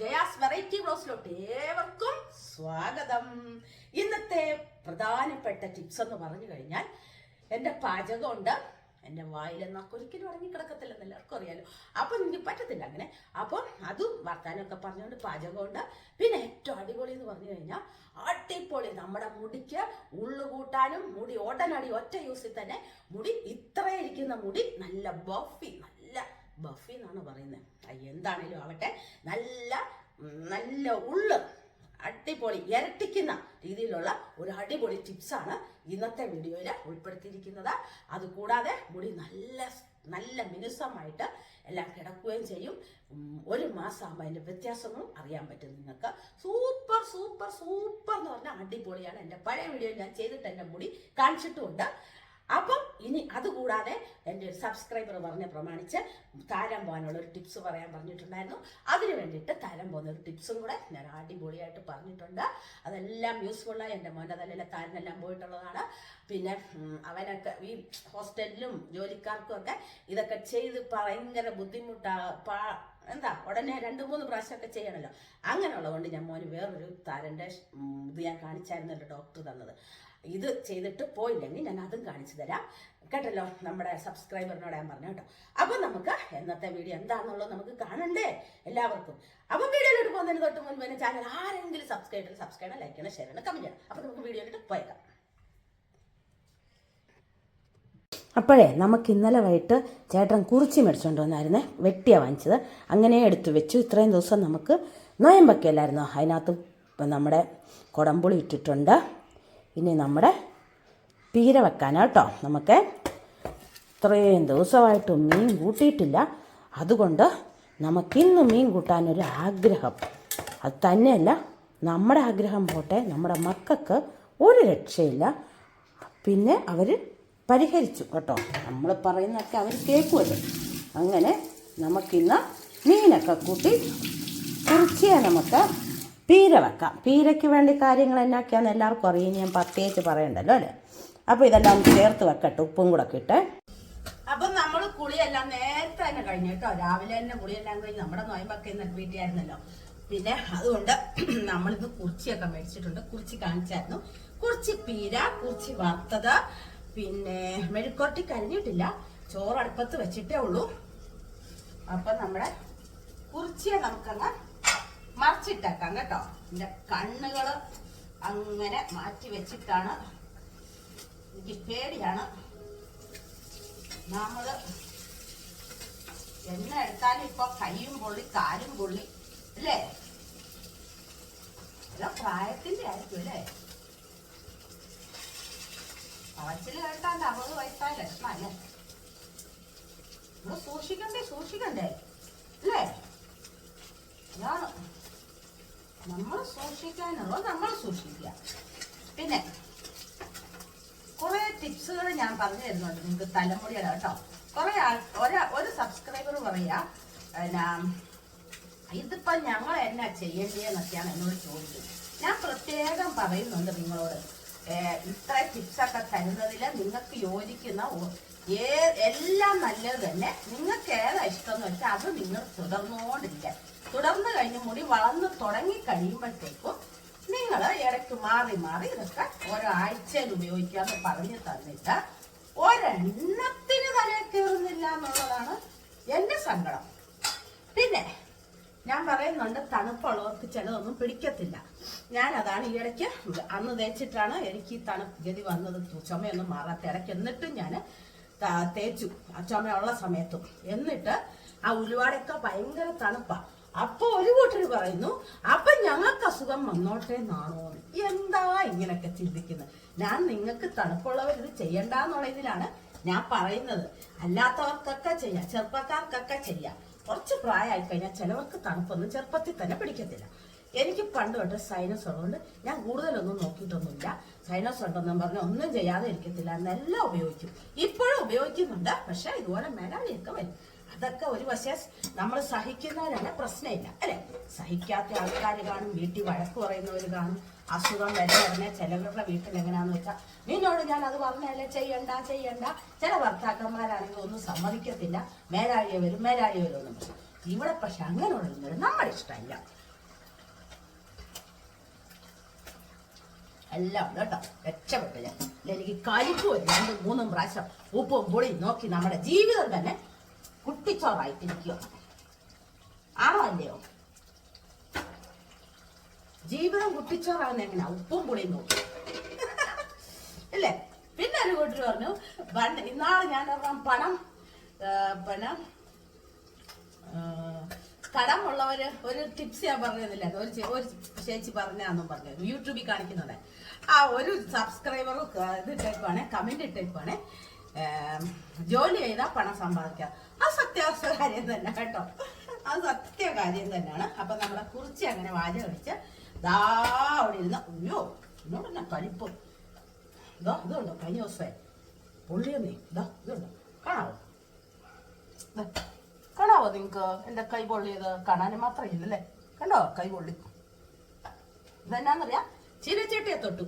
Jaya's variety ബ്ലോസിലോട്ട് ഏവർക്കും സ്വാഗതം. ഇന്നത്തെ പ്രധാനപ്പെട്ട ടിപ്സ് എന്ന് പറഞ്ഞു കഴിഞ്ഞാൽ എന്റെ പാചകമുണ്ട്. എന്റെ വായിലെന്നൊക്കെ ഒരിക്കലും ഉറങ്ങിക്കിടക്കത്തില്ലെന്ന് എല്ലാവർക്കും അറിയാലോ. അപ്പം എനിക്ക് പറ്റത്തില്ല അങ്ങനെ. അപ്പം അതും വർത്താനമൊക്കെ പറഞ്ഞുകൊണ്ട് പാചകമുണ്ട്. പിന്നെ ഏറ്റവും അടിപൊളി എന്ന് പറഞ്ഞു കഴിഞ്ഞാൽ അടിപൊളി നമ്മുടെ മുടിക്ക് ഉള്ളു കൂട്ടാനും മുടി ഉടനടി ഒറ്റ യൂസിൽ തന്നെ മുടി ഇത്ര ഇരിക്കുന്ന മുടി നല്ല ബഫി നല്ല ബഫി എന്നാണ് പറയുന്നത്. എന്താണേലും ആവട്ടെ. നല്ല നല്ല ഉള്ളു അടിപൊളി ഇരട്ടിക്കുന്ന രീതിയിലുള്ള ഒരു അടിപൊളി ടിപ്സാണ് ഇന്നത്തെ വീഡിയോയിൽ ഉൾപ്പെടുത്തിയിരിക്കുന്നത്. അതുകൂടാതെ മുടി നല്ല നല്ല മിനുസമായിട്ട് എല്ലാം കിടക്കുകയും ചെയ്യും. ഒരു മാസം ആകുമ്പോൾ അതിന്റെ വ്യത്യാസങ്ങളും അറിയാൻ പറ്റും നിങ്ങൾക്ക്. സൂപ്പർ സൂപ്പർ സൂപ്പർ എന്ന് പറഞ്ഞാൽ അടിപൊളിയാണ്. എന്റെ പഴയ വീഡിയോ ഞാൻ ചെയ്തിട്ട് എന്റെ മുടി കാണിച്ചിട്ടുമുണ്ട്. അപ്പം ഇനി അതുകൂടാതെ എന്റെ ഒരു സബ്സ്ക്രൈബർ പറഞ്ഞ പ്രമാണിച്ച് താരം പോകാനുള്ള ഒരു ടിപ്സ് പറയാൻ പറഞ്ഞിട്ടുണ്ടായിരുന്നു. അതിന് വേണ്ടിയിട്ട് താരം പോകുന്ന ഒരു ടിപ്സും കൂടെ ഞാൻ അടിപൊളിയായിട്ട് പറഞ്ഞിട്ടുണ്ട്. അതെല്ലാം യൂസ്ഫുള്ളായി എന്റെ മോന്റെ തലയിലെ താരനെല്ലാം പോയിട്ടുള്ളതാണ്. പിന്നെ അവനൊക്കെ ഈ ഹോസ്റ്റലിലും ജോലിക്കാർക്കും ഒക്കെ ഇതൊക്കെ ചെയ്ത് ഭയങ്കര ബുദ്ധിമുട്ടാ. പാ എന്താ ഉടനെ രണ്ട് മൂന്ന് പ്രാവശ്യമൊക്കെ ചെയ്യണമല്ലോ അങ്ങനെയുള്ളതുകൊണ്ട് ഞാൻ മോന് വേറൊരു താരന്റെ ഇത് ഞാൻ കാണിച്ചായിരുന്നല്ലോ ഡോക്ടർ തന്നത്. ഇത് ചെയ്തിട്ട് പോയില്ലെങ്കിൽ ഞാൻ അതും കാണിച്ചു തരാം. കേട്ടല്ലോ? നമ്മുടെ സബ്സ്ക്രൈബറിനോട് ഞാൻ പറഞ്ഞു കേട്ടോ. അപ്പൊ നമുക്ക് എന്നത്തെ വീഡിയോ എന്താണെന്നുള്ളത് നമുക്ക് കാണണ്ടേ എല്ലാവർക്കും. അപ്പൊ വീഡിയോയിലോട്ട് പോകുന്നതിന് തൊട്ട് മുൻപ് തന്നെ ചാനൽ ആരെങ്കിലും സബ്സ്ക്രൈബ് ചെയ്യണം സബ്സ്ക്രൈബ് ചെയ്യണം ലൈക്ക് ചെയ്യണം ഷെയർ ചെയ്യണം കമന്റ് ചെയ്യണം. അപ്പൊ നമുക്ക് വീഡിയോയിലോട്ട് പോയേക്കാം. അപ്പോഴേ നമുക്ക് ഇന്നലെ വൈകിട്ട് ചേട്ടൻ കുറിച്ചി മേടിച്ചുകൊണ്ട് വന്നായിരുന്നേ വെട്ടിയാണ് വാങ്ങിച്ചത്. അങ്ങനെ എടുത്തു വെച്ചു. ഇത്രയും ദിവസം നമുക്ക് നോയമ്പൊക്കെ അല്ലായിരുന്നോ? അതിനകത്ത് നമ്മുടെ കുടംപുളി ഇട്ടിട്ടുണ്ട്. ഇനി നമ്മുടെ പീര വെക്കാനാ കേട്ടോ. നമുക്ക് ഇത്രയും ദിവസമായിട്ട് മീൻ കൂട്ടിയിട്ടില്ല. അതുകൊണ്ട് നമുക്കിന്ന് മീൻ കൂട്ടാനൊരു ആഗ്രഹം. അത് തന്നെയല്ല നമ്മുടെ ആഗ്രഹം പോട്ടെ നമ്മുടെ മക്കൾക്ക് ഒരു രക്ഷയില്ല. പിന്നെ അവർ പരിഹരിച്ചു കേട്ടോ. നമ്മൾ പറയുന്നതൊക്കെ അവർ കേൾക്കുമല്ലോ. അങ്ങനെ നമുക്കിന്ന് മീനൊക്കെ കൂട്ടി കുറിച്ചിയെ നമുക്ക് പീര വെക്കാം. പീരയ്ക്ക് വേണ്ടി കാര്യങ്ങൾ എന്നാക്കിയാന്ന് എല്ലാവർക്കും അറിയാം. ഞാൻ പ്രത്യേകിച്ച് പറയണ്ടല്ലോ അല്ലേ? അപ്പോൾ ഇതെല്ലാം ചേർത്ത് വെക്കട്ടെ. ഉപ്പും കൂടെ ഇട്ട്. അപ്പൊ നമ്മൾ കുളിയെല്ലാം നേരത്തെ തന്നെ കഴിഞ്ഞു കേട്ടോ. രാവിലെ തന്നെ കുളിയെല്ലാം കഴിഞ്ഞ് നമ്മുടെ നോയമ്പൊക്കെ വീട്ടിലായിരുന്നല്ലോ. പിന്നെ അതുകൊണ്ട് നമ്മളിത് കുറിച്ചിയൊക്കെ മേടിച്ചിട്ടുണ്ട്. കുറിച്ചി കാണിച്ചായിരുന്നു. കുറിച്ചി പീര കുറിച്ചി വറുത്തത് പിന്നെ മെഴുക്കോട്ടി കരിഞ്ഞിട്ടില്ല. ചോറ് അടുപ്പത്ത് വെച്ചിട്ടേ ഉള്ളൂ. അപ്പൊ നമ്മുടെ കുറിച്ചിയെ നമുക്കങ്ങ് മറിച്ചിട്ടേക്കാം കേട്ടോ. എന്റെ കണ്ണുകൾ അങ്ങനെ മാറ്റി വെച്ചിട്ടാണ്. എനിക്ക് പേടിയാണ്. നമ്മൾ എണ്ണ എടുത്താലും ഇപ്പൊ കൈയും പൊള്ളി കാലും പൊള്ളി അല്ലേ? അല്ല പ്രായത്തിന്റെ ആയിരിക്കും അല്ലേ? പറച്ചിൽ കേട്ടാണ്ട് അറുപത് വയസ്സായ ലക്ഷണം അല്ലേ നമ്മൾ സൂക്ഷിക്കണ്ടേ സൂക്ഷിക്കണ്ടേ? അല്ലേ? അതാണ് നമ്മൾ സൂക്ഷിക്കാനുള്ളത് നമ്മൾ സൂക്ഷിക്കുക. പിന്നെ കുറെ ടിപ്സുകൾ ഞാൻ പറഞ്ഞു തരുന്നുണ്ട് നിങ്ങൾക്ക് തലമുടിയുടെ കേട്ടോ. കുറെ ആൾ ഒരു സബ്സ്ക്രൈബർ പറയാ എന്നാ ഇതിപ്പോ ഞങ്ങൾ എന്നാ ചെയ്യേണ്ടതെന്നൊക്കെയാണ് എന്നോട് ചോദിച്ചത് ഞാൻ പ്രത്യേകം പറയുന്നുണ്ട് നിങ്ങളോട്. ഇത്ര ടിപ്സൊക്കെ തരുന്നതിൽ നിങ്ങൾക്ക് യോജിക്കുന്ന ഏ എല്ലാം നല്ലത് തന്നെ. നിങ്ങൾക്ക് ഏതാ ഇഷ്ടം എന്ന് വെച്ചാൽ അത് നിങ്ങൾ തുടർന്നുകൊണ്ടിരിക്കുക തുടർന്ന് കഴിഞ്ഞ് മുടി വളർന്ന് തുടങ്ങി കഴിയുമ്പോഴത്തേക്കും നിങ്ങൾ ഇടയ്ക്ക് മാറി മാറി ഇതൊക്കെ ഓരോ ആഴ്ചയിൽ ഉപയോഗിക്കാന്ന് പറഞ്ഞു തന്നിട്ട് ഒരെണ്ണത്തിന് തലയിൽ കയറുന്നില്ല എന്നുള്ളതാണ് എന്റെ സങ്കടം. പിന്നെ ഞാൻ പറയുന്നുണ്ട് തണുപ്പുള്ളവർക്ക് ചിലതൊന്നും പിടിക്കത്തില്ല. ഞാൻ അതാണ് ഈ ഇടയ്ക്ക് അന്ന് തേച്ചിട്ടാണ് എനിക്ക് ഈ തണുപ്പ് ഗതി വന്നത്. ചുമയൊന്നും മാറാത്ത ഇടയ്ക്ക് എന്നിട്ടും ഞാൻ തേച്ചു. ആ ചുമയുള്ള സമയത്തും. എന്നിട്ട് ആ ഉലുവാടൊക്കെ ഭയങ്കര തണുപ്പാ. അപ്പൊ ഒരു കൂട്ടർ പറയുന്നു അപ്പൊ ഞങ്ങൾക്ക് അസുഖം വന്നോട്ടെ എന്നാണോ? എന്താ ഇങ്ങനൊക്കെ ചിന്തിക്കുന്നത്? ഞാൻ നിങ്ങൾക്ക് തണുപ്പുള്ളവർ ഇത് ചെയ്യണ്ടെന്നുള്ള ഇതിലാണ് ഞാൻ പറയുന്നത്. അല്ലാത്തവർക്കൊക്കെ ചെയ്യാം ചെറുപ്പക്കാർക്കൊക്കെ ചെയ്യാം. കുറച്ച് പ്രായമായി കഴിഞ്ഞാൽ ചിലവർക്ക് തണുപ്പൊന്നും ചെറുപ്പത്തിൽ തന്നെ പിടിക്കത്തില്ല. എനിക്ക് പണ്ട് തൊട്ട് സൈനസ് ഉള്ളതുകൊണ്ട് ഞാൻ കൂടുതലൊന്നും നോക്കിയിട്ടൊന്നുമില്ല. സൈനസ് ഉണ്ടെന്നും പറഞ്ഞ് ഒന്നും ചെയ്യാതെ ഇരിക്കത്തില്ല. എന്നെല്ലാം ഉപയോഗിക്കും. ഇപ്പോഴും ഉപയോഗിക്കുന്നുണ്ട്. പക്ഷെ ഇതുപോലെ മേലാളിയൊക്കെ വരും. അതൊക്കെ ഒരു പക്ഷേ നമ്മൾ സഹിക്കുന്നവരല്ല പ്രശ്നമില്ല അല്ലെ? സഹിക്കാത്ത ആൾക്കാർ കാണും വീട്ടിൽ വഴക്ക് പറയുന്നവർ കാണും അസുഖം വരെ ഉടനെ ചിലവരുടെ വീട്ടിൽ എങ്ങനെയാന്ന് വെച്ചാൽ നിന്നോട് ഞാൻ അത് പറഞ്ഞാലേ ചെയ്യണ്ട ചെയ്യണ്ട. ചില ഭർത്താക്കന്മാരാണെങ്കിൽ ഒന്നും സമ്മതിക്കത്തില്ല. മേലാഴിയ വരും മേലാഴിയ വരും ഒന്നും പക്ഷെ ഇവിടെ പക്ഷെ അങ്ങനെ ഉള്ളത് നമ്മുടെ ഇഷ്ടമല്ല. എല്ലാം ഉണ്ട് കേട്ടോ. രക്ഷപ്പെട്ടില്ല എനിക്ക് കലിപ്പ് രണ്ടും മൂന്നും പ്രാവശ്യം ഉപ്പും പൊളി നോക്കി നമ്മുടെ ജീവിതം തന്നെ കുട്ടിച്ചോറായിട്ടിരിക്കുക ആണോ അല്ലയോ? ജീവിതം കുട്ടിച്ചോറാവുന്ന എങ്ങനെയാ ഉപ്പും പുളിയും നോക്കി. അല്ലേ? പിന്നെ ഒരു കൂട്ടർ പറഞ്ഞു പണ്ട് ഇന്നാൾ ഞാൻ പറഞ്ഞ പണം പിന്നെ കടമുള്ളവര് ഒരു ടിപ്സ് ഞാൻ പറഞ്ഞതില്ല ഒരു ഒരു ചേച്ചി പറഞ്ഞാന്നും പറഞ്ഞു. യൂട്യൂബിൽ കാണിക്കുന്നുണ്ട്. ആ ഒരു സബ്സ്ക്രൈബറും ഇത് ഇട്ടേക്കുവാണ് കമന്റ് ഇട്ടേക്കുവാണ്. ജോലി ചെയ്താൽ പണം സമ്പാദിക്കാം. ആ സത്യാവസ്ഥ കാര്യം തന്നെ കേട്ടോ. അത് സത്യ കാര്യം തന്നെയാണ്. അപ്പൊ നമ്മളെ കുറിച്ച് അങ്ങനെ വാച കഴിച്ച് ദാ അവിടെ ഇരുന്ന് അയ്യോ എന്നോട് തന്നെ കലിപ്പും? ഇതോ ഇതുണ്ടോ? കഴിഞ്ഞ ദിവസമേ പൊള്ളിയെന്നേ ഇതോ ഇതുണ്ടോ? കാണാവോ? കാണാവോ നിങ്ങക്ക്? എന്റെ കൈ പൊള്ളിയത്? കാണാൻ മാത്രം ഇല്ലല്ലേ? കണ്ടോ? കൈ പൊള്ളി. ഇതെന്നാന്നറിയാ? ചീരച്ചേട്ടിയെ തൊട്ടു.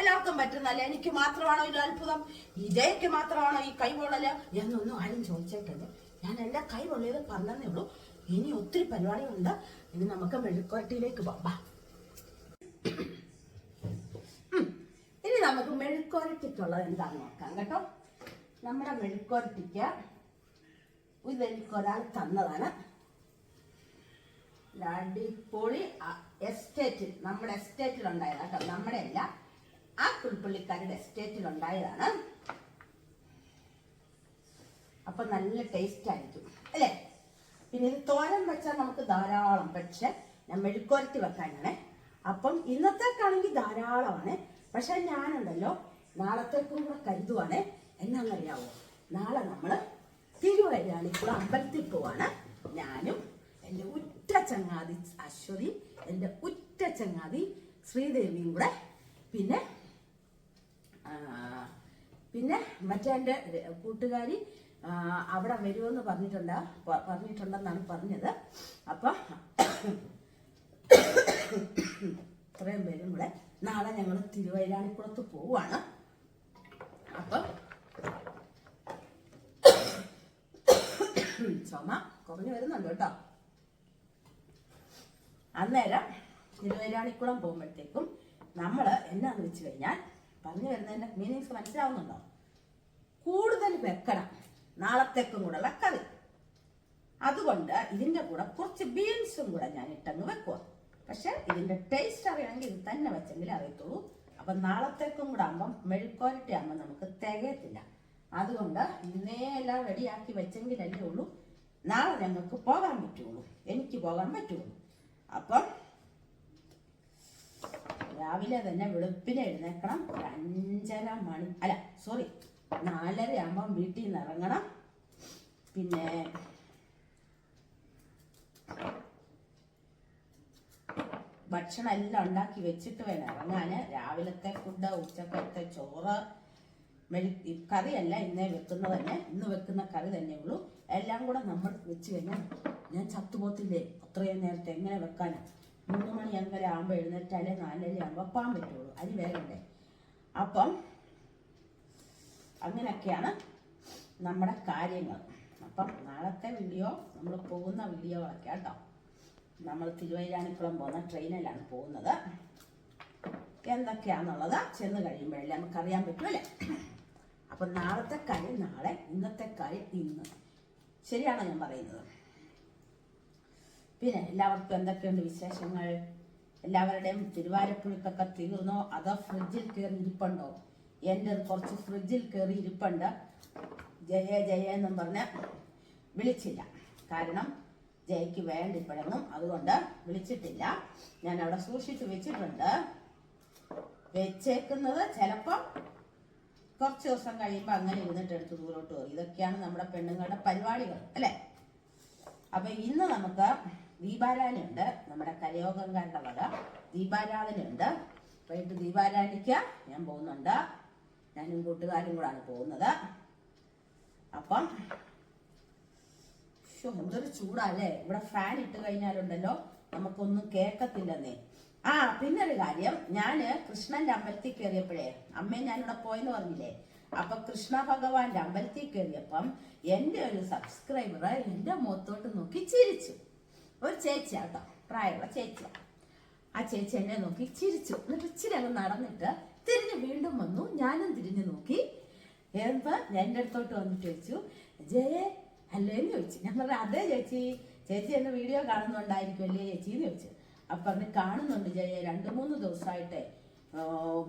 എല്ലാവർക്കും പറ്റുന്നല്ല? എനിക്ക് മാത്രമാണോ ഇത് അത്ഭുതം? ഇതേക്ക് മാത്രമാണോ ഈ കൈ എന്നൊന്നും ആരും ചോദിച്ചിട്ടുണ്ട് ഞാൻ എല്ലാ കൈവള്ളിയത് പറഞ്ഞതേ ഉള്ളൂ. ഇനി ഒത്തിരി പരിപാടികളുണ്ട്. ഇനി നമുക്ക് മെഴുക്കുവരട്ടിയിലേക്ക് പോവാം. ഇനി നമുക്ക് മെഴുക്കുവരട്ടിക്കുള്ളത് എന്താന്ന് നോക്കാം കേട്ടോ. നമ്മുടെ മെഴുക്കുവരട്ടിക്ക് ഇത് എനിക്കൊരാൾ തന്നതാണ്. അടിപൊളി എസ്റ്റേറ്റ് എസ്റ്റേറ്റിൽ നമ്മുടെ എസ്റ്റേറ്റിൽ ഉണ്ടായതാണ് കേട്ടോ. നമ്മുടെ അല്ല ആ പുൽപ്പള്ളിക്കാരുടെ എസ്റ്റേറ്റിൽ ഉണ്ടായതാണ്. അപ്പൊ നല്ല ടേസ്റ്റ് ആയിരിക്കും അല്ലേ? പിന്നെ ഇത് തോരൻ വെച്ചാൽ നമുക്ക് ധാരാളം പക്ഷെ ഞാൻ മെഴുക്കുരട്ടി വെക്കാനാണ്. അപ്പം ഇന്നത്തേക്കാണെങ്കിൽ ധാരാളമാണ്. പക്ഷെ ഞാനുണ്ടല്ലോ നാളത്തേക്കും കൂടെ കരുതുവാണ്. എന്നാന്നറിയാവോ നാളെ നമ്മൾ തിരുവല്ലാണിക്കുള്ള അമ്പലത്തിൽ പോവാണ്. ഞാനും എന്റെ ഉറ്റ ചങ്ങാതി അശ്വതി എന്റെ ഉറ്റ ചങ്ങാതി ശ്രീദേവിയും കൂടെ. പിന്നെ പിന്നെ മറ്റേ എന്റെ കൂട്ടുകാരി അവിടെ വരുമെന്ന് പറഞ്ഞിട്ടുണ്ട് പറഞ്ഞിട്ടുണ്ടെന്നാണ് പറഞ്ഞത്. അപ്പം ഇത്രയും പേരും കൂടെ നാളെ ഞങ്ങൾ തിരുവൈരാണിക്കുളത്ത് പോവാണ് അപ്പം ചുമ കുറഞ്ഞു വരുന്നുണ്ട് കേട്ടോ. അന്നേരം തിരുവൈരാണിക്കുളം പോകുമ്പോഴത്തേക്കും നമ്മൾ എന്നാന്ന് വെച്ച് കഴിഞ്ഞാൽ പറഞ്ഞു വരുന്നതിന്റെ മീനിങ്സ് മനസ്സിലാവുന്നുണ്ടോ? കൂടുതൽ വെക്കണം. നാളത്തേക്കും കൂടെ വെക്കറി അതുകൊണ്ട് ഇതിന്റെ കൂടെ കുറച്ച് ബീൻസും കൂടെ ഞാൻ ഇട്ടങ്ങ് വെക്കുക പക്ഷെ ഇതിന്റെ ടേസ്റ്റ് അറിയണമെങ്കിൽ ഇത് തന്നെ വെച്ചെങ്കിലേ അറിയത്തുള്ളൂ. അപ്പൊ നാളത്തേക്കും കൂടെ ആകുമ്പം മെഴുക്കോരട്ടി ആകുമ്പോൾ നമുക്ക് തികയത്തില്ല. അതുകൊണ്ട് ഇന്നേ എല്ലാം റെഡിയാക്കി വെച്ചെങ്കിലല്ലേ ഉള്ളൂ. നാളെ ഞങ്ങൾക്ക് പോകാൻ പറ്റുള്ളൂ. എനിക്ക് പോകാൻ പറ്റുള്ളൂ. അപ്പം രാവിലെ തന്നെ വെളുപ്പിനെ എഴുന്നേക്കണം. ഒരു അഞ്ചര മണി അല്ല സോറി നാലര ആകുമ്പം വീട്ടിൽ നിന്ന് ഇറങ്ങണം പിന്നെ ഭക്ഷണം എല്ലാം ഉണ്ടാക്കി വെച്ചിട്ട് വേണം ഇറങ്ങാൻ രാവിലത്തെ ഫുഡ് ഉച്ചക്കത്തെ ചോറ് മെഴുക്കി കറിയല്ല ഇന്നേ വെക്കുന്നത് തന്നെ. ഇന്ന് വെക്കുന്ന കറി തന്നെ ഉള്ളൂ. എല്ലാം കൂടെ നമ്മൾ വെച്ച് കഴിഞ്ഞാൽ ഞാൻ ചത്തുപോത്തില്ലേ അത്രയും നേരത്തെ എങ്ങനെ വെക്കാനാ? മൂന്ന് മണി അങ്കര ആകുമ്പോൾ എഴുന്നേറ്റാലേ നാലര ആകുമ്പോൾ വെപ്പാൻ പറ്റുള്ളൂ. അരി വേഗണ്ടേ അപ്പം അങ്ങനെയൊക്കെയാണ് നമ്മുടെ കാര്യങ്ങൾ. അപ്പം നാളത്തെ വീഡിയോ നമ്മൾ പോകുന്ന വീഡിയോകളൊക്കെ കേട്ടോ. നമ്മൾ തിരുവൈരാണിക്കുളം പോകുന്ന ട്രെയിനിലാണ് പോകുന്നത്. എന്തൊക്കെയാണെന്നുള്ളത് ചെന്ന് കഴിയുമ്പോഴല്ലേ നമുക്കറിയാൻ പറ്റുമല്ലേ അപ്പം നാളത്തെ കാര്യം നാളെ ഇന്നത്തെ കാര്യം ഇന്ന്. ശരിയാണോ ഞാൻ പറയുന്നത്? പിന്നെ എല്ലാവർക്കും എന്തൊക്കെയുണ്ട് വിശേഷങ്ങൾ? എല്ലാവരുടെയും തിരുവാരപ്പുഴുക്കൊക്കെ തീർന്നോ? അതോ ഫ്രിഡ്ജിൽ കയറി ഇരിപ്പുണ്ടോ? എന്റെ കുറച്ച് ഫ്രിഡ്ജിൽ കയറി ഇരിപ്പുണ്ട്. ജയ ജയ എന്നും പറഞ്ഞ് വിളിച്ചില്ല. കാരണം ജയക്ക് വേണ്ട ഇപ്പോഴൊന്നും അതുകൊണ്ട് വിളിച്ചിട്ടില്ല. ഞാൻ അവിടെ സൂക്ഷിച്ചു വെച്ചിട്ടുണ്ട്. വെച്ചേക്കുന്നത് ചിലപ്പോൾ കുറച്ച് ദിവസം കഴിയുമ്പോൾ അങ്ങനെ ഇരുന്നിട്ട് എടുത്ത് ദൂരോട്ട് പോകും ഇതൊക്കെയാണ് നമ്മുടെ പെണ്ണുങ്ങളുടെ പരിപാടികൾ അല്ലേ? അപ്പൊ ഇന്ന് നമുക്ക് ദീപാരാധനയുണ്ട്. നമ്മുടെ കലയോഗം വക ദീപാരാധനയുണ്ട്. വൈകിട്ട് ദീപാരാധനയ്ക്ക് ഞാൻ പോകുന്നുണ്ട്. ഞാനും കൂട്ടുകാരും കൂടാണ് പോകുന്നത്. അപ്പം എന്തൊരു ചൂടാല്ലേ? ഇവിടെ ഫാൻ ഇട്ട് കഴിഞ്ഞാലുണ്ടല്ലോ നമുക്കൊന്നും കേൾക്കത്തില്ലെന്നേ. ആ പിന്നെ ഒരു കാര്യം ഞാൻ കൃഷ്ണന്റെ അമ്പലത്തിൽ കയറിയപ്പോഴേ അമ്മയെ ഞാനിവിടെ പോയെന്ന് പറഞ്ഞില്ലേ? അപ്പൊ കൃഷ്ണ ഭഗവാന്റെ അമ്പലത്തിൽ കയറിയപ്പം എന്റെ ഒരു സബ്സ്ക്രൈബർ എന്റെ മുഖത്തോട്ട് നോക്കി ചിരിച്ചു. ഒരു ചേച്ചിയാ കേട്ടോ പ്രായമുള്ള ചേച്ചിയാ. ആ ചേച്ചി എന്നെ നോക്കി ചിരിച്ചു. എന്നിട്ട് ഇച്ചിരി അങ്ങ് നടന്നിട്ട് തിരിഞ്ഞ് വീണ്ടും വന്നു. ഞാനും തിരിഞ്ഞു നോക്കി. ഞാൻ എന്റെ അടുത്തോട്ട് വന്നിട്ട് ചോദിച്ചു ജയേ അല്ലേന്ന് ചോദിച്ചു. ഞാൻ പറഞ്ഞു അതേ ചേച്ചി. ചേച്ചി എന്നെ വീഡിയോ കാണുന്നുണ്ടായിരിക്കുമല്ലേ ചേച്ചി? എന്ന് ചോദിച്ചു. അപ്പൊ പറഞ്ഞ് കാണുന്നുണ്ട് ജയ രണ്ട് മൂന്ന് ദിവസമായിട്ടേ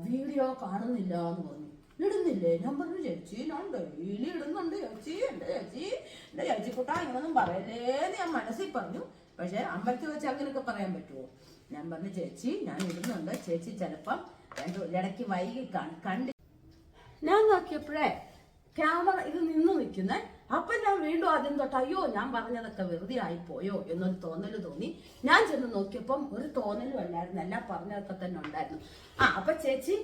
വീഡിയോ കാണുന്നില്ല എന്ന് പറഞ്ഞു. ഇടുന്നില്ലേ? ഞാൻ പറഞ്ഞു ചേച്ചി ഞാൻ ഡെയിലി ഇടുന്നുണ്ട്. ചേച്ചി എന്റെ ചേച്ചി എന്റെ ചേച്ചി കുട്ടാ ഇങ്ങനൊന്നും പറയല്ലേന്ന് ഞാൻ മനസ്സിൽ പറഞ്ഞു. പക്ഷെ അമ്പലത്തിൽ വെച്ച് അങ്ങനെയൊക്കെ പറയാൻ പറ്റുമോ ഞാൻ പറഞ്ഞു ചേച്ചി ഞാൻ ഇടുന്നുണ്ട്. ചേച്ചി ചിലപ്പം ഇടയ്ക്ക് വൈകി കണ്ട് ഞാൻ നോക്കിയപ്പോഴേ ക്യാമറ ഇത് നിന്ന് നിൽക്കുന്നേ. അപ്പൊ ഞാൻ വീണ്ടും ആദ്യം തൊട്ട് അയ്യോ ഞാൻ പറഞ്ഞതൊക്കെ വെറുതെ ആയിപ്പോയോ? പോയോ എന്നൊരു തോന്നൽ തോന്നി. ഞാൻ ചെന്ന് നോക്കിയപ്പം ഒരു തോന്നലും അല്ലായിരുന്നു. എല്ലാം പറഞ്ഞതൊക്കെ തന്നെ ഉണ്ടായിരുന്നു. ആ അപ്പൊ ചേച്ചി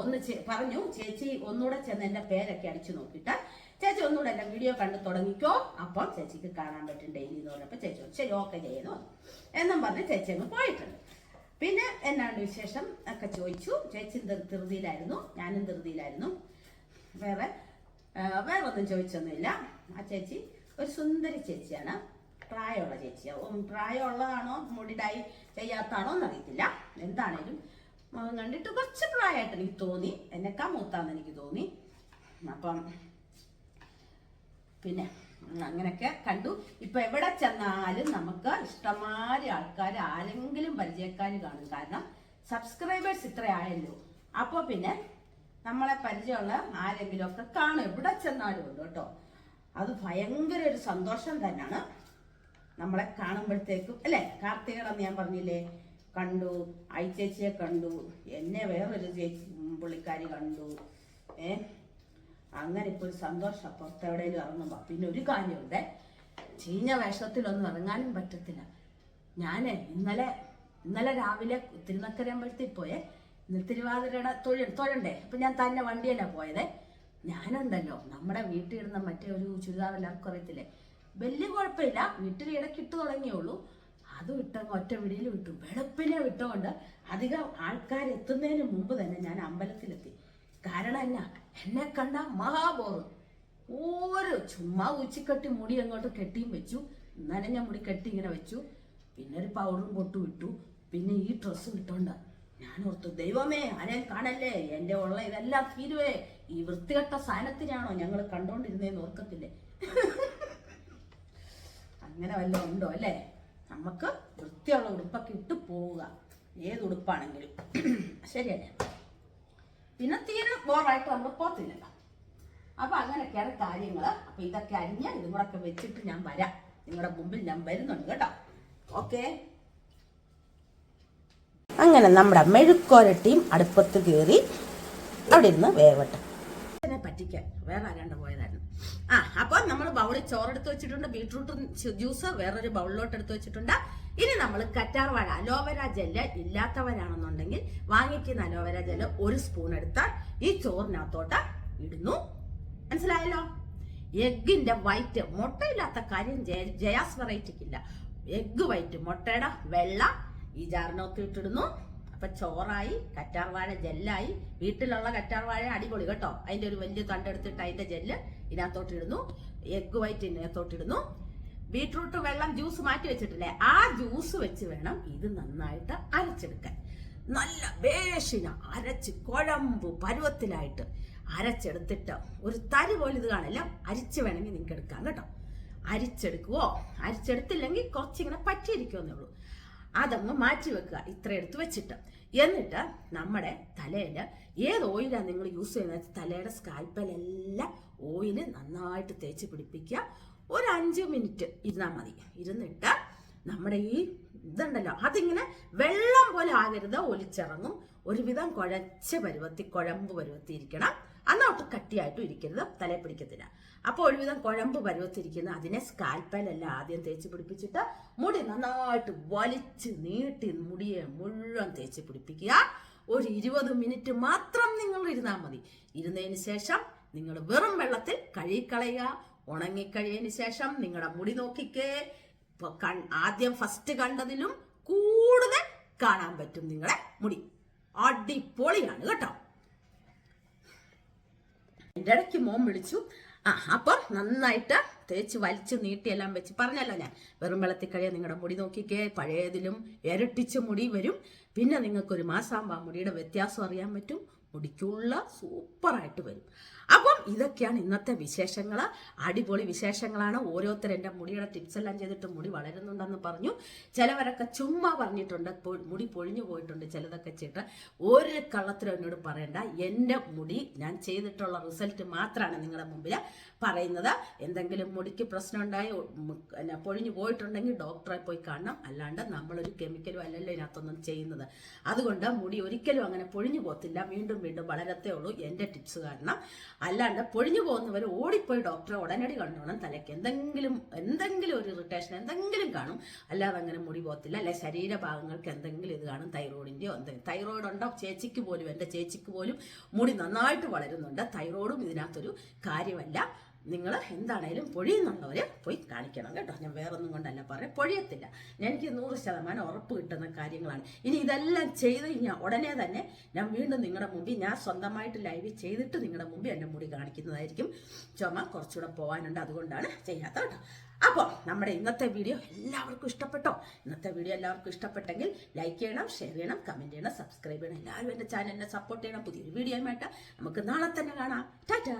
ഒന്ന് പറഞ്ഞു. ചേച്ചി ഒന്നുകൂടെ ചെന്ന് എന്റെ പേരൊക്കെ അടിച്ചു നോക്കിയിട്ട് ചേച്ചി ഒന്നുകൂടെ എന്റെ വീഡിയോ കണ്ടു തുടങ്ങിക്കോ. അപ്പോൾ ചേച്ചിക്ക് കാണാൻ പറ്റും ഡെയിലി എന്ന് പറഞ്ഞപ്പോൾ ചേച്ചി ശരി ഓക്കെ ചെയ്യുന്നു എന്നും പറഞ്ഞ്. ചേച്ചി അങ്ങ് പോയിട്ടുണ്ട്. പിന്നെ എന്നാണ് വിശേഷം ഒക്കെ ചോദിച്ചു. ചേച്ചി ധൃതിയിലായിരുന്നു. ഞാനും ധൃതിയിലായിരുന്നു. വേറെ വേറെ ഒന്നും ചോദിച്ചൊന്നുമില്ല. ആ ചേച്ചി ഒരു സുന്ദരി ചേച്ചിയാണ്. പ്രായമുള്ള ചേച്ചിയാണ് പ്രായമുള്ളതാണോ മുടിടായി ചെയ്യാത്താണോ എന്നറിയത്തില്ല. എന്താണേലും കണ്ടിട്ട് കുറച്ച് പ്രായമായിട്ട് എനിക്ക് തോന്നി. എന്നെക്കാ മൂത്താന്ന് എനിക്ക് തോന്നി. അപ്പം പിന്നെ അങ്ങനെയൊക്കെ കണ്ടു. ഇപ്പൊ എവിടെ ചെന്നാലും നമുക്ക് ഇഷ്ടംമാതിരി ആൾക്കാർ ആരെങ്കിലും പരിചയക്കാർ കാണും. കാരണം സബ്സ്ക്രൈബേഴ്സ് ഇത്ര ആയല്ലോ അപ്പോൾ പിന്നെ നമ്മളെ പരിചയമുള്ള ആരെങ്കിലും ഒക്കെ കാണും. എവിടെ ചെന്നാലും ഉണ്ട് കേട്ടോ. അത് ഭയങ്കര ഒരു സന്തോഷം തന്നെയാണ്. നമ്മളെ കാണുമ്പോഴത്തേക്കും അല്ലേ? കാർത്തികടെന്ന് ഞാൻ പറഞ്ഞില്ലേ കണ്ടു. ഐ ചേച്ചിയെ കണ്ടു. എന്നെ വേറൊരു ചേച്ചി പുള്ളിക്കാരി കണ്ടു. ഏ? അങ്ങനെ ഇപ്പോൾ ഒരു സന്തോഷം. പുറത്തെവിടെയും ഇറങ്ങുമ്പോ. പിന്നെ ഒരു കാര്യമുണ്ട്. ചീഞ്ഞ വേഷത്തിലൊന്നും ഇറങ്ങാനും പറ്റത്തില്ല. ഞാൻ ഇന്നലെ ഇന്നലെ രാവിലെ തിരുനക്കരമ്പലത്തിൽ പോയേ. ഇന്ന് തിരുവാതിരയുടെ തൊഴിൽ തൊഴണ്ടേ? അപ്പം ഞാൻ തന്നെ വണ്ടിയല്ലേ പോയത്. ഞാനുണ്ടല്ലോ നമ്മുടെ വീട്ടിൽ ഇരുന്ന മറ്റേ ഒരു ചുരിദാർ എല്ലാവർക്കും അറിയത്തില്ലേ? വലിയ കുഴപ്പമില്ല. വീട്ടിൽ ഇടയ്ക്ക് ഇട്ട് തുടങ്ങിയുള്ളൂ അത് ഇട്ടങ്ങ് ഒറ്റ വിടിയിൽ വിട്ടു. വെളുപ്പിനെ വിട്ടുകൊണ്ട് അധികം ആൾക്കാർ എത്തുന്നതിന് മുമ്പ് തന്നെ ഞാൻ അമ്പലത്തിലെത്തി. കാരണം എന്നാ? എന്നെ കണ്ട മഹാബോറ് ഓരോ ചുമ്മാ ഉച്ചിക്കെട്ടി മുടി അങ്ങോട്ട് കെട്ടിയും വെച്ചു. നനഞ്ഞ മുടി കെട്ടി ഇങ്ങനെ വെച്ചു. പിന്നെ ഒരു പൗഡറും പൊട്ടും ഇട്ടു. പിന്നെ ഈ ഡ്രസ്സും ഇട്ടോണ്ട് ഞാൻ ഓർത്തു ദൈവമേ ആരെയും കാണല്ലേ? എന്റെ ഉള്ള ഇതെല്ലാം തീരുവേ. ഈ വൃത്തികെട്ട സാധനത്തിനാണോ ഞങ്ങൾ കണ്ടോണ്ടിരുന്നേന്ന് ഓർക്കത്തില്ലേ? അങ്ങനെ വല്ലതും ഉണ്ടോ അല്ലേ? നമുക്ക് വൃത്തിയുള്ള ഉടുപ്പൊക്കെ ഇട്ട് പോവുക. ഏത് ഉടുപ്പാണെങ്കിലും. ശരിയല്ലേ? പിന്നെ തീരെ ബോറായിട്ട് നമ്മൾ പോത്തില്ലല്ലോ അപ്പൊ അങ്ങനെയൊക്കെയാണ് കാര്യങ്ങൾ അപ്പൊ ഇതൊക്കെ അരിഞ്ഞ് ഇതും കൂടെ വെച്ചിട്ട് ഞാൻ വരാം. നിങ്ങളുടെ മുമ്പിൽ ഞാൻ വരുന്നുണ്ട് കേട്ടോ. ഓക്കെ. അങ്ങനെ നമ്മുടെ മെഴുക്കോരട്ടിയും അടുപ്പത്ത് കയറി അവിടെ ഇരുന്ന് വേവട്ടെ പറ്റിക്കാൻ വേറെ ആരാണ്ട് പോയതായിരുന്നു. ആ അപ്പൊ നമ്മൾ ബൗളിൽ ചോറെടുത്ത് വെച്ചിട്ടുണ്ട്. ബീട്രൂട്ട് ജ്യൂസ് വേറൊരു ബൗളിലോട്ട് എടുത്ത് വെച്ചിട്ടുണ്ട്. ഇനി നമ്മൾ കറ്റാർവാഴ അലോവേര ജെല്ല് ഇല്ലാത്തവരാണെന്നുണ്ടെങ്കിൽ വാങ്ങിക്കുന്ന അലോവേര ജെല്ല് ഒരു സ്പൂൺ എടുത്താൽ ഈ ചോറിനകത്തോട്ട് ഇടുന്നു. മനസ്സിലായല്ലോ? എഗ്ഗിന്റെ വൈറ്റ് മുട്ടയില്ലാത്ത കാര്യം ജയ- ജയാസ് വെറൈറ്റിക്കില്ല എഗ്ഗ് വൈറ്റ് മുട്ടയുടെ വെള്ള ഈ ജാറിനകത്ത് ഇട്ടിടുന്നു. അപ്പൊ ചോറായി കറ്റാർവാഴ ജെല്ലായി. വീട്ടിലുള്ള കറ്റാർവാഴ അടിപൊളി കേട്ടോ. അതിന്റെ ഒരു വലിയ തണ്ടെടുത്തിട്ട് അതിന്റെ ജെല്ല് ഇതിനകത്തോട്ടിടുന്നു എഗ്ഗ് വൈറ്റ് ഇതിനകത്തോട്ട് ഇടുന്നു. ബീട്രൂട്ട് വെള്ളം ജ്യൂസ് മാറ്റി വെച്ചിട്ടില്ലേ? ആ ജ്യൂസ് വെച്ച് വേണം ഇത് നന്നായിട്ട് അരച്ചെടുക്കാൻ. നല്ല വേഷിന അരച്ച് കുഴമ്പ് പരുവത്തിലായിട്ട് അരച്ചെടുത്തിട്ട് ഒരു തരി പോലെ ഇത് കാണില്ല. അരിച്ച് വേണമെങ്കിൽ നിങ്ങൾക്ക് എടുക്കാം കേട്ടോ. അരിച്ചെടുക്കുവോ? അരിച്ചെടുത്തില്ലെങ്കിൽ കുറച്ചിങ്ങനെ പറ്റിയിരിക്കുമെന്നേ ഉള്ളൂ. അതങ്ങ് മാറ്റി വെക്കുക. ഇത്ര എടുത്ത് വെച്ചിട്ട്. എന്നിട്ട് നമ്മുടെ തലയിൽ ഏത് ഓയിലാണ് നിങ്ങൾ യൂസ് ചെയ്യുന്നത്? തലയുടെ സ്കാൽപ്പലെല്ലാം ഓയിൽ നന്നായിട്ട് തേച്ച് പിടിപ്പിക്കുക. ഒരു അഞ്ച് മിനിറ്റ് ഇരുന്നാൽ മതി. ഇരുന്നിട്ട് നമ്മുടെ ഈ ഇതുണ്ടല്ലോ അതിങ്ങനെ വെള്ളം പോലെ ആകരുത്. ഒലിച്ചിറങ്ങും. ഒരുവിധം കുഴച്ച പരുവത്തി കുഴമ്പ് പരുവത്തി ഇരിക്കണം അന്നോട്ട് കട്ടിയായിട്ടും ഇരിക്കരുത് തലയെ പിടിക്കത്തില്ല. അപ്പോൾ ഒരുവിധം കുഴമ്പ് പരുവത്തിരിക്കുന്ന അതിനെ സ്കാൽപ്പലെല്ലാം ആദ്യം തേച്ച് പിടിപ്പിച്ചിട്ട് മുടി നന്നായിട്ട് വലിച്ച് നീട്ടി മുടിയെ മുഴുവൻ തേച്ച് പിടിപ്പിക്കുക. ഒരു ഇരുപത് മിനിറ്റ് മാത്രം നിങ്ങൾ ഇരുന്നാൽ മതി. ഇരുന്നതിന് ശേഷം നിങ്ങൾ വെറും വെള്ളത്തിൽ കഴുകിക്കളയുക. ഉണങ്ങിക്കഴിയതിന് ശേഷം നിങ്ങളുടെ മുടി നോക്കിക്കേ. ആദ്യം ഫസ്റ്റ് കണ്ടതിലും കൂടുതൽ കാണാൻ പറ്റും നിങ്ങളെ മുടി. അടിപൊളിയാണ് കേട്ടോ. എന്റെ ഇടയ്ക്ക് മോൻ വിളിച്ചു. ആ അപ്പം നന്നായിട്ട് തേച്ച് വലിച്ചു നീട്ടിയെല്ലാം വെച്ച് പറഞ്ഞല്ലോ ഞാൻ. വെറും വെള്ളത്തിൽ കഴിയാൻ നിങ്ങളുടെ മുടി നോക്കിക്കേ. പഴയതിലും ഇരട്ടിച്ച് മുടി വരും. പിന്നെ നിങ്ങൾക്കൊരു മാസാകുമ്പോൾ ആ മുടിയുടെ വ്യത്യാസം അറിയാൻ പറ്റും. മുടിക്കുള്ള സൂപ്പറായിട്ട് വരും. അപ്പം ഇതൊക്കെയാണ് ഇന്നത്തെ വിശേഷങ്ങൾ അടിപൊളി വിശേഷങ്ങളാണ്. ഓരോരുത്തർ എന്റെ മുടിയുടെ ടിപ്സ് എല്ലാം ചെയ്തിട്ട് മുടി വളരുന്നുണ്ടെന്ന് പറഞ്ഞു. ചിലവരൊക്കെ ചുമ്മാ പറഞ്ഞിട്ടുണ്ട് മുടി പൊഴിഞ്ഞു പോയിട്ടുണ്ട് ചിലതൊക്കെ ചെയ്തിട്ട്. ഒരു കള്ളത്തിലും എന്നോട് പറയണ്ട. എന്റെ മുടി ഞാൻ ചെയ്തിട്ടുള്ള റിസൾട്ട് മാത്രമാണ് നിങ്ങളുടെ മുമ്പിൽ പറയുന്നത്. എന്തെങ്കിലും മുടിക്ക് പ്രശ്നം ഉണ്ടായി എന്നെ പൊഴിഞ്ഞു പോയിട്ടുണ്ടെങ്കിൽ ഡോക്ടറെ പോയി കാണണം. അല്ലാണ്ട് നമ്മളൊരു കെമിക്കലും അല്ലല്ലോ ഇതിനകത്തൊന്നും ചെയ്യുന്നത്. അതുകൊണ്ട് മുടി ഒരിക്കലും അങ്ങനെ പൊഴിഞ്ഞു പോകത്തില്ല. വീണ്ടും വീണ്ടും വളരത്തേ ഉള്ളൂ. എന്റെ ടിപ്സ് കാരണം. അല്ലാണ്ട് പൊഴിഞ്ഞു പോകുന്നവർ ഓടിപ്പോയി ഡോക്ടറെ ഉടനടി കണ്ടോണം തലയ്ക്ക്. എന്തെങ്കിലും എന്തെങ്കിലും ഒരു ഇറിറ്റേഷൻ എന്തെങ്കിലും കാണും. അല്ലാതെ അങ്ങനെ മുടി പോകത്തില്ല. അല്ലെ ശരീരഭാഗങ്ങൾക്ക് എന്തെങ്കിലും ഇത് കാണും. തൈറോയിഡിന്റെയോ എന്തെങ്കിലും തൈറോയിഡ് ഉണ്ടോ? ചേച്ചിക്ക് പോലും എന്റെ ചേച്ചിക്ക് പോലും മുടി നന്നായിട്ട് വളരുന്നുണ്ട്. തൈറോയിഡും ഇതിനകത്തൊരു കാര്യമല്ല. നിങ്ങൾ എന്താണേലും പൊഴിയുന്നുള്ളവർ പോയി കാണിക്കണം കേട്ടോ. ഞാൻ വേറൊന്നും കൊണ്ടല്ല പറയാം പൊഴിയത്തില്ല. എനിക്ക് നൂറ് ശതമാനം ഉറപ്പ് കിട്ടുന്ന കാര്യങ്ങളാണ്. ഇനി ഇതെല്ലാം ചെയ്ത് കഴിഞ്ഞാൽ ഉടനെ തന്നെ ഞാൻ വീണ്ടും നിങ്ങളുടെ മുമ്പിൽ ഞാൻ സ്വന്തമായിട്ട് ലൈവ് ചെയ്തിട്ട് നിങ്ങളുടെ മുമ്പിൽ എന്റെ മുടി കാണിക്കുന്നതായിരിക്കും. ചുമ കുറച്ചുകൂടെ പോകാനുണ്ട് അതുകൊണ്ടാണ് ചെയ്യാത്തത് കേട്ടോ. അപ്പോൾ നമ്മുടെ ഇന്നത്തെ വീഡിയോ എല്ലാവർക്കും ഇഷ്ടപ്പെട്ടോ? ഇന്നത്തെ വീഡിയോ എല്ലാവർക്കും ഇഷ്ടപ്പെട്ടെങ്കിൽ ലൈക്ക് ചെയ്യണം ഷെയർ ചെയ്യണം കമന്റ് ചെയ്യണം സബ്സ്ക്രൈബ് ചെയ്യണം. എല്ലാവരും എന്റെ ചാനലിനെ സപ്പോർട്ട് ചെയ്യണം. പുതിയൊരു വീഡിയോ ആയിട്ട് നമുക്ക് നാളെ തന്നെ കാണാം. ടാറ്റാ!